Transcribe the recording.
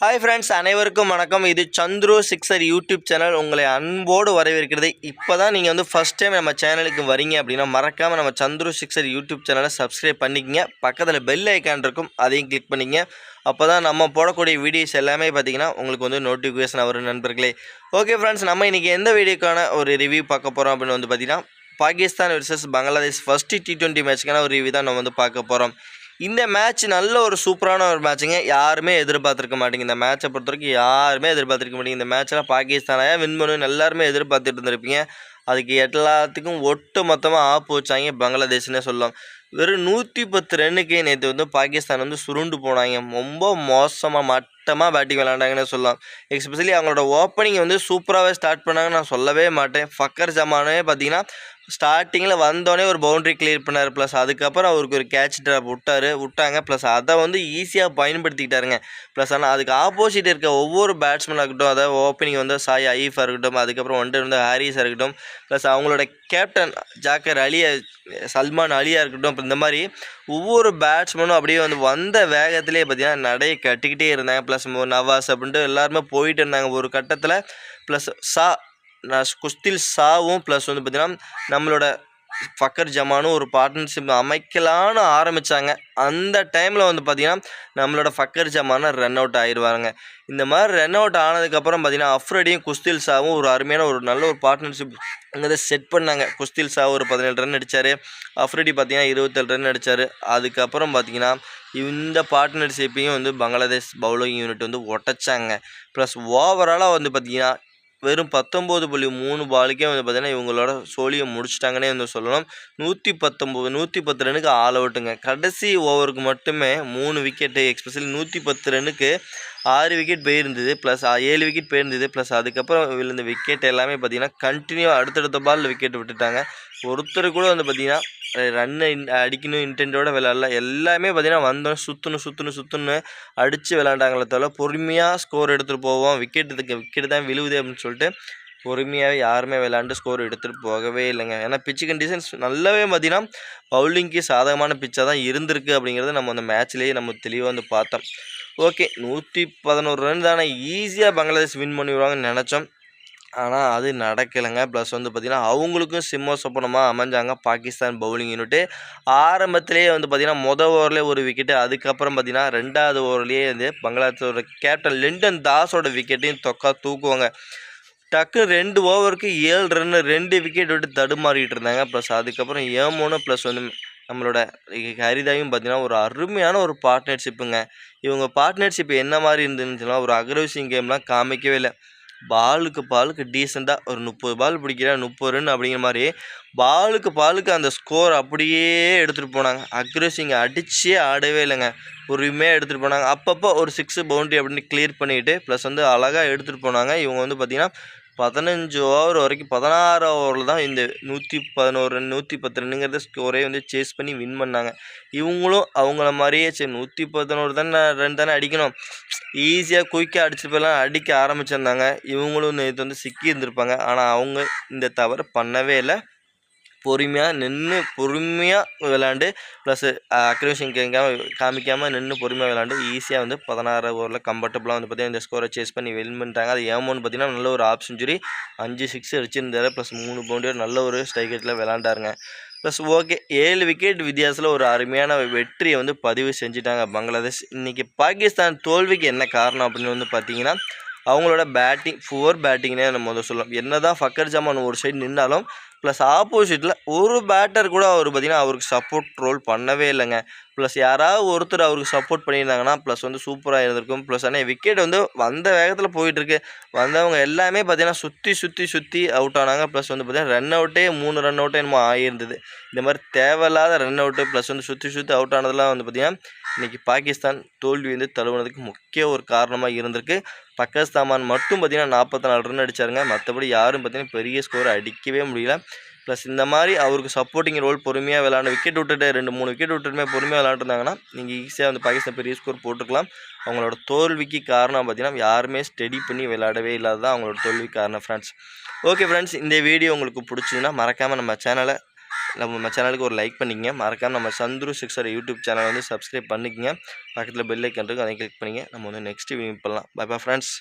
Hi friends அனைவருக்கும் வணக்கம். இது சந்துரு சிக்ஸர் யூடியூப் சேனல். உங்களை அன்போடு வரவேற்கிறது. இப்போ தான் நீங்கள் வந்து ஃபஸ்ட் டைம் நம்ம சேனலுக்கு வரீங்க அப்படின்னா மறக்காமல் நம்ம சந்துரு சிக்ஸர் யூடியூப் சேனலை சப்ஸ்கிரைப் பண்ணிக்கங்க. பக்கத்தில் பெல் ஐக்கான் இருக்கும். அதையும் கிளிக் பண்ணிக்கங்க. அப்போ தான் நம்ம போடக்கூடிய வீடியோஸ் எல்லாமே பார்த்தீங்கன்னா உங்களுக்கு வந்து நோட்டிஃபிகேஷன் வரும் நண்பர்களே. ஓகே ஃப்ரெண்ட்ஸ் நம்ம இன்றைக்கி எந்த வீடியோக்கான ஒரு ரிவ்யூ பார்க்க போகிறோம் அப்படின்னு வந்து பார்த்தீங்கன்னா Pakistan versus Bangladesh first T twenty மேட்ச்க்கான ஒரு ரிவ்யூ தான் நம்ம வந்து பார்க்க போகிறோம் இந்த மேட்ச் நல்ல ஒரு சூப்பரான ஒரு மேட்சுங்க யாருமே எதிர்பார்த்துருக்க மாட்டீங்க. இந்த மேட்சை பொறுத்த வரைக்கும் யாருமே எதிர்பார்த்துருக்க மாட்டீங்க. இந்த மேட்ச்சில் பாகிஸ்தானையாக வின் பண்ணுன்னு எல்லாருமே எதிர்பார்த்துட்டு இருந்திருப்பீங்க. அதுக்கு எல்லாத்துக்கும் ஒட்டு மொத்தமாக ஆப்பு வச்சாங்க பங்களாதேஷ்னே சொல்லலாம். வெறும் நூற்றி பத்து ரன்னுக்கே நேற்று வந்து பாகிஸ்தான் வந்து சுருண்டு போனாங்க. ரொம்ப மோசமாக மட்டமாக பேட்டிங் விளாண்டாங்கன்னு சொல்லலாம். எக்ஸ்பெஷலி அவங்களோட ஓப்பனிங் வந்து சூப்பராகவே ஸ்டார்ட் பண்ணாங்கன்னு நான் சொல்லவே மாட்டேன். ஃபக்கர் ஜமானே பார்த்தீங்கன்னா ஸ்டார்டிங்கில் வந்தோடனே ஒரு பவுண்டரி கிளியர் பண்ணார். ப்ளஸ் அதுக்கப்புறம் அவருக்கு ஒரு கேட்ச் ட்ராப் விட்டார். விட்டாங்க. ப்ளஸ் அதை வந்து ஈஸியாக பயன்படுத்திக்கிட்டாருங்க. ப்ளஸ் ஆனால் அதுக்கு ஆப்போசிட் இருக்க ஒவ்வொரு பேட்ஸ்மேனாக இருக்கட்டும் அதாவது ஓப்பனிங் வந்து சாய் ஐஃபாக இருக்கட்டும் அதுக்கப்புறம் ஒன்று வந்து ஹாரிஸாக இருக்கட்டும். ப்ளஸ் அவங்களோட கேப்டன் ஜாக்கர் அலியா சல்மான் அலியாக இருக்கட்டும். அப்புறம் இந்த மாதிரி ஒவ்வொரு பேட்ஸ்மேனும் அப்படியே வந்து வந்த வேகத்திலே பார்த்தீங்கன்னா நடையை கட்டிக்கிட்டே இருந்தாங்க. ப்ளஸ் நவாஸ் அப்படின்ட்டு எல்லாருமே போயிட்டு இருந்தாங்க. ஒரு கட்டத்தில் ப்ளஸ் சா குஸ்தில் சாவும் ப்ளஸ் வந்து பார்த்திங்கன்னா நம்மளோட ஃபக்கர் ஜமானும் ஒரு பார்ட்னர்ஷிப் அமைக்கலான்னு ஆரம்பித்தாங்க அந்த டைமில் வந்து பார்த்திங்கன்னா நம்மளோட ஃபக்கர் ஜமான ரன் அவுட் ஆயிடுவாங்க இந்த மாதிரி ரன் அவுட் ஆனதுக்கப்புறம் பார்த்திங்கன்னா அஃப்ரடியும் குஸ்தில் சாவும் ஒரு அருமையான ஒரு நல்ல ஒரு பார்ட்னர்ஷிப் அங்கே செட் பண்ணாங்க. குஸ்தில் ஒரு பதினேழு ரன் அடித்தார் அஃப்ரடி பார்த்திங்கன்னா இருபத்தேழு ரன் அடித்தார் அதுக்கப்புறம் பார்த்திங்கன்னா இந்த பார்ட்னர்ஷிப்பையும் வந்து பங்களாதேஷ் பவுலிங் யூனிட் வந்து உடச்சாங்க ப்ளஸ் ஓவராலாக வந்து பார்த்திங்கன்னா வெறும் பத்தொம்போது புள்ளி மூணு பாலுக்கே வந்து பார்த்தீங்கன்னா இவங்களோட சோழியை முடிச்சிட்டாங்கன்னே வந்து சொல்லணும். நூற்றி பத்தொம்போது நூற்றி பத்து ரனுக்கு ஆல் அவுட்டுங்க கடைசி ஓவருக்கு மட்டுமே மூணு விக்கெட்டு எக்ஸ்பெஷலி நூற்றி பத்து ரனுக்கு ஆறு விக்கெட் போயிருந்தது ப்ளஸ் ஏழு விக்கெட் போயிருந்தது ப்ளஸ் அதுக்கப்புறம் விழுந்த விக்கெட் எல்லாமே பார்த்தீங்கன்னா கண்டினியூ அடுத்தடுத்த பாலில் விக்கெட் விட்டுட்டாங்க. ஒருத்தர் கூட வந்து பார்த்தீங்கன்னா ரன்னை அடிக்கணும் இன்டென்ட்டோட விளாட்ல எல்லாமே பார்த்தீங்கன்னா வந்தோம் சுற்றணும் சுற்றணும் சுற்றணும் அடித்து விளாண்டாங்களே தவிர பொறுமையாக ஸ்கோர் எடுத்துகிட்டு போவோம். விக்கெட் இதுக்கு விக்கெட் தான் விழுவுது அப்படின்னு சொல்லிட்டு பொறுமையாகவே யாருமே விளாண்டு ஸ்கோர் எடுத்துகிட்டு போகவே இல்லைங்க. ஏன்னா பிச்சு கண்டிஷன்ஸ் நல்லாவே பார்த்தீங்கன்னா பவுலிங்க்கு சாதகமான பிச்சாக தான் இருந்திருக்கு அப்படிங்கிறத நம்ம அந்த மேட்ச்லேயே நம்ம தெளிவாக வந்து பார்த்தோம். ஓகே நூற்றி பதினோரு ரன் தானே. ஈஸியாக பங்களாதேஷ் வின் பண்ணிவிடுவாங்கன்னு நினச்சோம். ஆனால் அது நடக்கலைங்க. ப்ளஸ் வந்து பார்த்திங்கன்னா அவங்களுக்கும் சிம்ம சொப்பனமாக அமைஞ்சாங்க பாகிஸ்தான் பவுலிங் யூனிட்டு ஆரம்பத்திலேயே வந்து பார்த்திங்கன்னா மொதல் ஓவர்லேயே ஒரு விக்கெட்டு அதுக்கப்புறம் பார்த்திங்கன்னா ரெண்டாவது ஓவர்லேயே வந்து பங்களாதேஷோட கேப்டன் லிண்டன் தாஸோட விக்கெட்டையும் தொக்கா தூக்குவாங்க. டக்கு ரெண்டு ஓவருக்கு ஏழு ரன்னு ரெண்டு விக்கெட் விட்டு தடுமாறிட்டு இருந்தாங்க. ப்ளஸ் அதுக்கப்புறம் ஏமோனு ப்ளஸ் வந்து நம்மளோட ஹரிதாயும் பார்த்திங்கன்னா ஒரு அருமையான ஒரு பார்ட்னர்ஷிப்புங்க இவங்க பார்ட்னர்ஷிப் என்ன மாதிரி இருந்துச்சுன்னா ஒரு அக்ரேசிங் கேம்லாம் காமிக்கவே இல்லை. பாலுக்கு பாலுக்கு டீசெண்டாக ஒரு முப்பது பால் பிடிக்கிற முப்பது ரன் அப்படிங்கிற மாதிரி. பாலுக்கு பாலுக்கு அந்த ஸ்கோர் அப்படியே எடுத்துகிட்டு போனாங்க. அக்ரஸிங்க அடிச்சே ஆடவே இல்லைங்க. பொறுமையாக எடுத்துகிட்டு போனாங்க. அப்பப்போ ஒரு சிக்ஸு பவுண்ட்ரி அப்படின்னு கிளியர் பண்ணிவிட்டு ப்ளஸ் வந்து அழகாக எடுத்துகிட்டு போனாங்க. இவங்க வந்து பார்த்திங்கன்னா பதினஞ்சு ஓவர் வரைக்கும் பதினாறு ஓவரில் தான் இந்த நூற்றி பதினோரு ரன் நூற்றி பத்து ரன்னுங்கிறத ஸ்கோரே வந்து சேஸ் பண்ணி வின் பண்ணாங்க. இவங்களும் அவங்கள மாதிரியே சரி நூற்றி பதினோரு தானே ரன் தானே அடிக்கணும். ஈஸியாக குயிக்காக அடிச்சுட்டு போயெல்லாம் அடிக்க ஆரம்பிச்சிருந்தாங்க. இவங்களும் நேற்று வந்து சிக்கி இருந்திருப்பாங்க ஆனால் அவங்க இந்த தவறு பண்ணவே இல்லை. பொறுமையாக நின்று பொறுமையாக விளாண்டு ப்ளஸ் அக்ரேஷன் கேட்காம காமிக்காமல் நின்று பொறுமையாக விளாண்டு ஈஸியாக வந்து பதினாறு ஓவரில் கம்ஃபர்டபுளாக வந்து பார்த்தீங்கன்னா இந்த ஸ்கோரை சேஸ் பண்ணி வின் பண்ணிட்டாங்க. அது ஏமோன்னு பார்த்தீங்கன்னா நல்ல ஒரு ஆப் செஞ்சுரி அஞ்சு சிக்ஸ் அடிச்சிருந்தாரு ப்ளஸ் மூணு பவுண்டர் நல்ல ஒரு ஸ்ட்ரைக்கெட்டில் விளாண்டாருங்க ப்ளஸ் ஓகே ஏழு விக்கெட் வித்தியாசத்தில் ஒரு அருமையான வெற்றியை வந்து பதிவு செஞ்சுட்டாங்க பங்களாதேஷ். இன்றைக்கி பாகிஸ்தான் தோல்விக்கு என்ன காரணம் அப்படின்னு வந்து பார்த்தீங்கன்னா அவங்களோட பேட்டிங் புவர் பேட்டிங்னே நம்ம வந்து சொல்லலாம். என்ன தான் ஃபக்கர் ஜமான் ஒரு சைடு நின்னாலும் ப்ளஸ் ஆப்போசிட்டில் ஒரு பேட்டர் கூட அவர் பார்த்திங்கன்னா அவருக்கு சப்போர்ட் ரோல் பண்ணவே இல்லைங்க. ப்ளஸ் யாராவது ஒருத்தர் அவருக்கு சப்போர்ட் பண்ணியிருந்தாங்கன்னா ப்ளஸ் வந்து சூப்பராக இருந்திருக்கும். ப்ளஸ் ஆனால் விக்கெட் வந்து வந்த வேகத்தில் போயிட்டுருக்கு. வந்தவங்க எல்லாமே பார்த்திங்கன்னா சுற்றி சுற்றி சுற்றி அவுட் ஆனாங்க. ப்ளஸ் வந்து பார்த்திங்கன்னா ரன் அவுட்டே மூணு ரன் அவுட்டே என்னமோ ஆகியிருந்தது இந்த மாதிரி தேவையில்லாத ரன் அவுட்டு ப்ளஸ் வந்து சுற்றி சுற்றி அவுட் ஆனதெல்லாம் வந்து பார்த்திங்கன்னா இன்றைக்கி பாகிஸ்தான் தோல்வி வந்து தழுவுனதுக்கு முக்கிய ஒரு காரணமாக இருந்திருக்கு. பக்கஸ்தாமான் மட்டும் பார்த்திங்கன்னா நாற்பத்தி நாலு ரன் அடித்தாருங்க மற்றபடி யாரும் பார்த்திங்கன்னா பெரிய ஸ்கோர் அடிக்கவே முடியல. ப்ளஸ் இந்த மாதிரி அவருக்கு சப்போர்ட்டிங் ரோல் பொறுமையாக விளாண்டு விக்கெட் விட்டுட்டு ரெண்டு மூணு விக்கெட் விட்டுட்டுமே பொறுமையாக விளாண்டுருந்தாங்கன்னா நீங்கள் ஈஸியாக வந்து பாகிஸ்தான் பெரிய ஸ்கோர் போட்டுருக்கலாம். அவங்களோட தோல்விக்கு காரணம் பார்த்தீங்கன்னா யாருமே ஸ்டடி பண்ணி விளையாடவே இல்லாத தான் அவங்களோட தோல்விக்கு காரணம் ஃப்ரெண்ட்ஸ் ஓகே ஃப்ரெண்ட்ஸ் இந்த வீடியோ உங்களுக்கு பிடிச்சதுன்னா மறக்காமல் நம்ம சேனலை நம்ம சேனலுக்கு ஒரு லைக் பண்ணிக்கங்க. மறக்காமல் நம்ம சந்துரு சிக்ஸர் யூடியூப் சேனல் வந்து சப்ஸ்கிரைப் பண்ணிக்கங்க. பக்கத்தில் பெல் ஐக்கன் இருக்குது அதை கிளிக் பண்ணிங்க நம்ம வந்து நெக்ஸ்ட் வீடியோ பண்ணலாம் பை பை ஃப்ரெண்ட்ஸ்